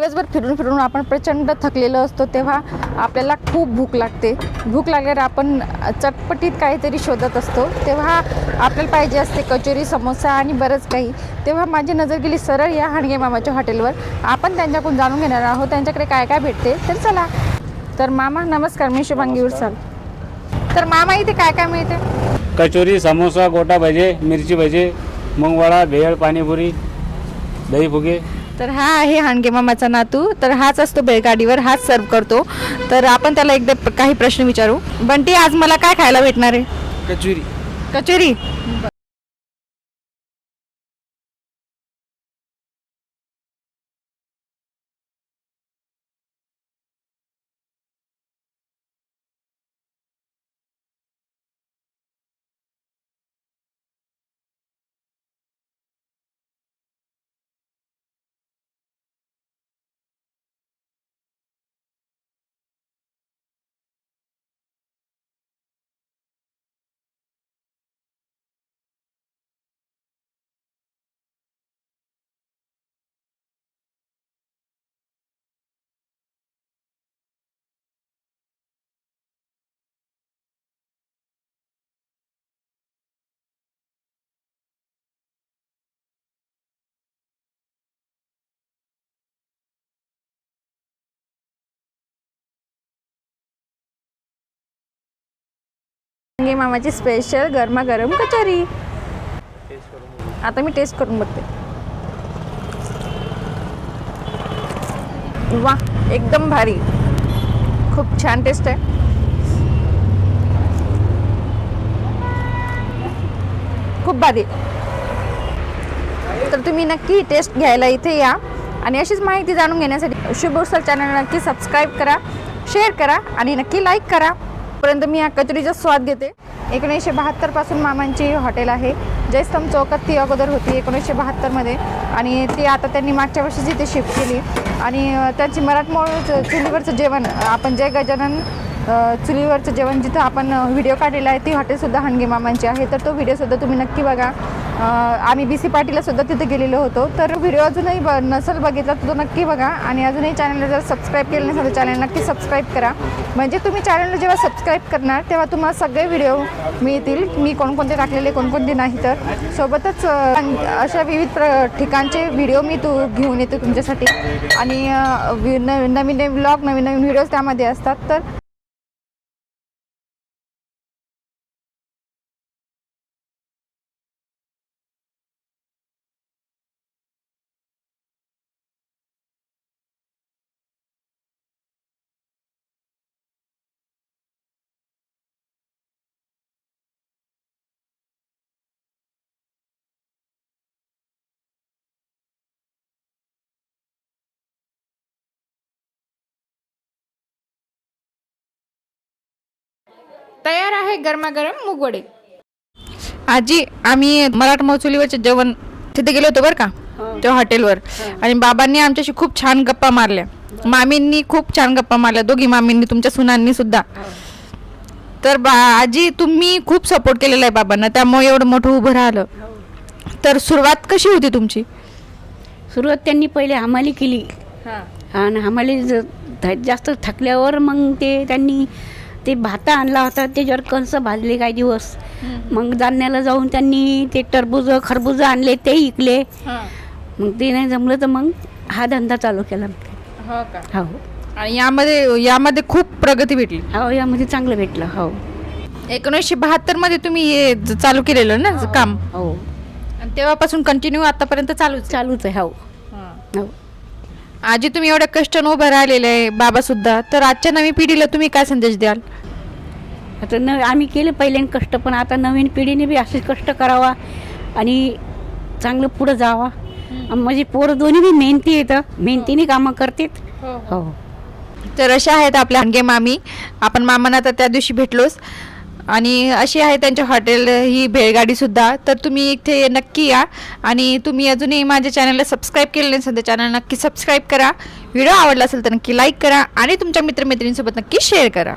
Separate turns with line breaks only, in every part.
दिवसभर फिरून फिरून आपण प्रचंड थकलेलो असतो तेव्हा आपल्याला खूप भूक लागते. भूक लागल्यावर आपण चटपटीत काहीतरी शोधत असतो. तेव्हा आपल्याला पाहिजे असते कचोरी समोसा आणि बरंच काही. तेव्हा माझी नजर गेली सरळ या हाणगे मामाच्या हॉटेलवर. आपण त्यांच्याकडून जाणून घेणार आहोत त्यांच्याकडे काय काय भेटते. तर चला. तर मामा नमस्कार. मी शुभांगी उरसाल. तर मामा इथे काय काय मिळते?
कचोरी समोसा गोटा भजे मिरची भजे मुंगवडा भेळ पाणीपुरी दही फुगे
तर हा आहे हाणगे मामाचा नातू. तर हाच असतो बैलगाडीवर हाच सर्व करतो. तर आपण त्याला एकदा काही प्रश्न विचारू. बंटी आज मला काय खायला भेटणार आहे?
कचोरी.
कचोरी. हाणगे मामाची स्पेशल गरमागरम कचोरी. आता मी टेस्ट करून बघते. वा एकदम भारी. खूप छान टेस्ट आहे. खूप भारी. तर तुम्ही नक्की टेस्ट घ्यायला इथे या. आणि अशीच माहिती जाणून घेण्यासाठी शुभ चॅनल नक्की सबस्क्राईब करा शेअर करा आणि नक्की लाईक करा. पर्यंत मी या कचोरीचा स्वाद घेते. एकोणीसशे बहात्तरपासून मामांची हॉटेल आहे. जयस्तंभ चौकात ती अगोदर होती एकोणीसशे बहात्तरमध्ये आणि ती आता त्यांनी मागच्या वर्षीच इथे शिफ्ट केली. आणि त्यांची मराठमोळ चुलीवरचं जेवण आपण जय गजानन चुलीवरचं जेवण जिथं आपण व्हिडिओ काढलेला आहे ती हॉटेलसुद्धा हानगे मामांची आहे. तर तो व्हिडिओसुद्धा तुम्ही नक्की बघा. आम्ही बी सी पाटीला सुद्धा तिथे गेलेलो होतो. तर व्हिडिओ अजूनही ब नसेल बघितला तर तो नक्की बघा आणि अजूनही चॅनलला जर सबस्क्राईब केलं नसेल तर चॅनल नक्की सबस्क्राईब करा. म्हणजे तुम्ही चॅनलला जेव्हा सबस्क्राईब करणार तेव्हा तुम्हाला सगळे व्हिडिओ मिळतील. मी कोणकोणते टाकलेले कोणकोणते नाही तर. सोबतच अशा विविध प्र ठिकाणचे व्हिडिओ मी तू घेऊन येते तुमच्यासाठी. आणि नवीन नवीन ब्लॉग नवीन नवीन व्हिडिओज त्यामध्ये असतात. तर तयार आहे गरमागरम मुगवडे. आजी आम्ही मराठमोळ चुलीवरचे जेवण तिथे गेलो होतो बरं का? त्या हॉटेलवर. आणि बाबांनी आमच्याशी खूप छान गप्पा मारल्या. मामींनी खूप छान गप्पा मारल्या. दोघी मामींनी तुमच्या सुनांनी सुद्धा. तर बा आजी तुम्ही खूप सपोर्ट केलेला आहे बाबांना. त्यामुळे एवढं मोठं उभं राहिलं. तर सुरुवात कशी होती तुमची?
सुरुवात त्यांनी पहिले हमाली केली. आणि ध- जास्त थकल्यावर मग ते त्यांनी ते भाता आणला होता त्याच्यावर कंस भाजले काही दिवस. मग जालन्याला जाऊन त्यांनी ते टरबूज खरबूज आणले ते इकले. मग ते नाही जमलं तर मग हा धंदा चालू केला
हो का?
हो.
आणि यामध्ये यामध्ये खूप प्रगती भेटली.
हो यामध्ये चांगलं भेटलं हो.
एकोणीसशे बहात्तरमध्ये तुम्ही हे ज- चालू केलेलं ना काम?
हो.
आणि तेव्हापासून कंटिन्यू आतापर्यंत चालूच.
चालूच आहे हो. हो.
आजी तुम्ही एवढ्या कष्टानं उभं राहिलेले आहे बाबा सुद्धा तर आजच्या नवीन पिढीला तुम्ही काय संदेश द्याल?
आता न आम्ही केले पहिले कष्ट पण आता नवीन पिढीने बी असेच कष्ट करावा आणि चांगलं पुढं जावा. माझी पोरं दोन्ही बी मेहनती येतं मेहनतीने कामं करतात. हो
तर अशा आहेत आपल्या हानगे मामी. आपण मामांना तर त्या दिवशी भेटलोच. आणि अशी आहे त्यांच्या हॉटेल ही भेळगाडीसुद्धा तर तुम्ही इथे नक्की या आणि तुम्ही अजूनही माझ्या चॅनलला सबस्क्राईब केलं नसेल तर चॅनल नक्की सबस्क्राईब करा. व्हिडिओ आवडला असेल तर नक्की लाईक करा आणि तुमच्या मित्रमैत्रिणींसोबत नक्की शेअर करा.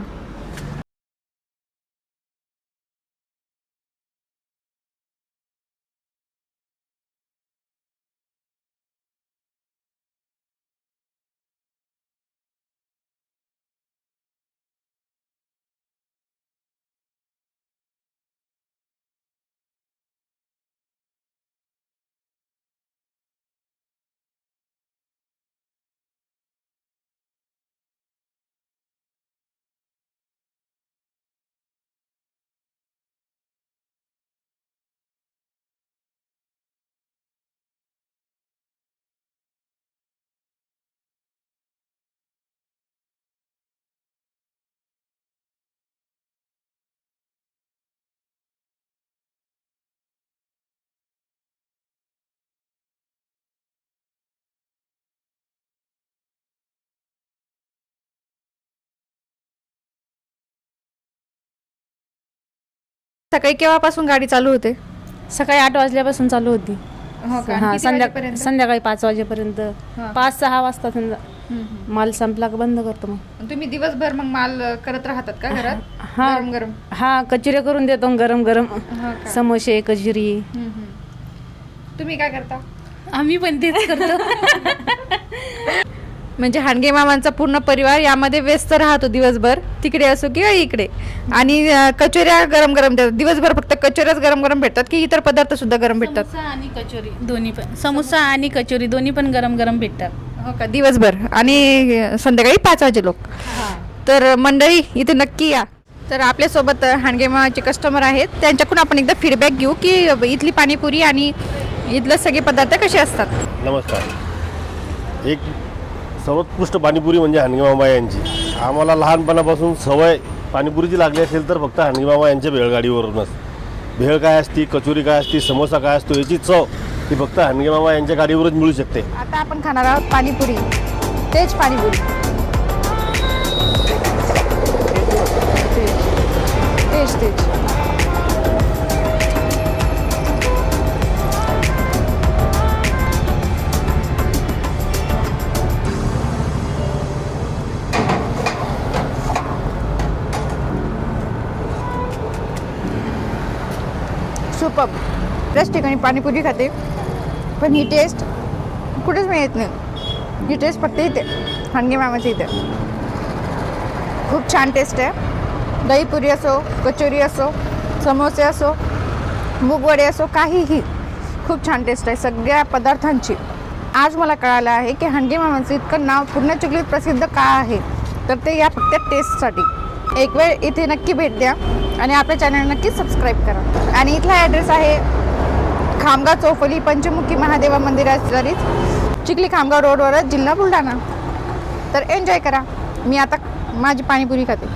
सकाळी केव्हापासून गाडी चालू होते
सकाळी आठ वाजल्यापासून चालू होती
हो का?
हा
किती
संध्या
वाजेपर्यंत?
संध्याकाळी पाच वाजेपर्यंत
हा.
पाच सहा वाजता समजा
हम्म, हम्म.
माल संपला का बंद करतो मग
तुम्ही दिवसभर मग माल अ, करत राहतात का घरात
हा.
गरम गरम
हा कचोऱ्या करून देतो गरम गरम
हो का?
समोसे कचोरी
हम्म, हम्म. तुम्ही काय करता
आम्ही पण तेच करतो
म्हणजे हाणगे मामांचा पूर्ण परिवार यामध्ये व्यस्त राहतो दिवसभर तिकडे असो किंवा इकडे. आणि कचोऱ्या गरम गरम देतात. दिवसभर फक्त कचोऱ्याच गरम गरम भेटतात की इतर पदार्थ सुद्धा गरम भेटतात?
समोसा आणि कचोरी दोन्ही पण. समोसा आणि कचोरी दोन्ही पण गरम गरम भेटतात.
हो का? दिवसभर. आणि संध्याकाळी पाच वाजे लोक. तर मंडळी इथे नक्की या. तर आपल्यासोबत अ, हाणगे मामाचे कस्टमर आहेत. त्यांच्याकडून आपण एकदा फीडबॅक घेऊ की इथली पाणीपुरी आणि इथले सगळे पदार्थ कसे असतात?
नमस्कार. एक सर्वोत्कृष्ट पाणीपुरी म्हणजे हानगीमामा यांची. आम्हाला लहानपणापासून सवय पाणीपुरीची लागली असेल तर फक्त हानगीमामा यांच्या भेळगाडीवरूनच भेळ काय असती कचोरी काय असती समोसा काय असतो याची चव ही फक्त हानगीमामा यांच्या गाडीवरच मिळू शकते.
आता आपण खाणार आहोत पाणीपुरी. तेच पाणीपुरी. सुपर त्याच ठिकाणी पाणीपुरी खाते. पण ही टेस्ट कुठेच मिळत नाही. ही टेस्ट फक्त इथे हानगे मामाच्या इथे. खूप छान टेस्ट आहे. दहीपुरी असो कचोरी असो समोसे असो मूगवडे असो काहीही खूप छान टेस्ट आहे. सगळ्या पदार्थांची. आज मला कळालं आहे की हानगे मामाचं इतकं नाव पूर्ण चिखलीत प्रसिद्ध का आहे? तर ते या फक्त टेस्टसाठी एक वेळ इथे नक्की भेट द्या आणि आपल्या चॅनल नक्की सबस्क्राईब करा. आणि इथला ॲड्रेस आहे खामगाव चौफली पंचमुखी महादेवा मंदिरात चिखली खामगाव रोडवरच जिल्हा बुलढाणा. तर एन्जॉय करा. मी आता माझी पाणीपुरी खाते.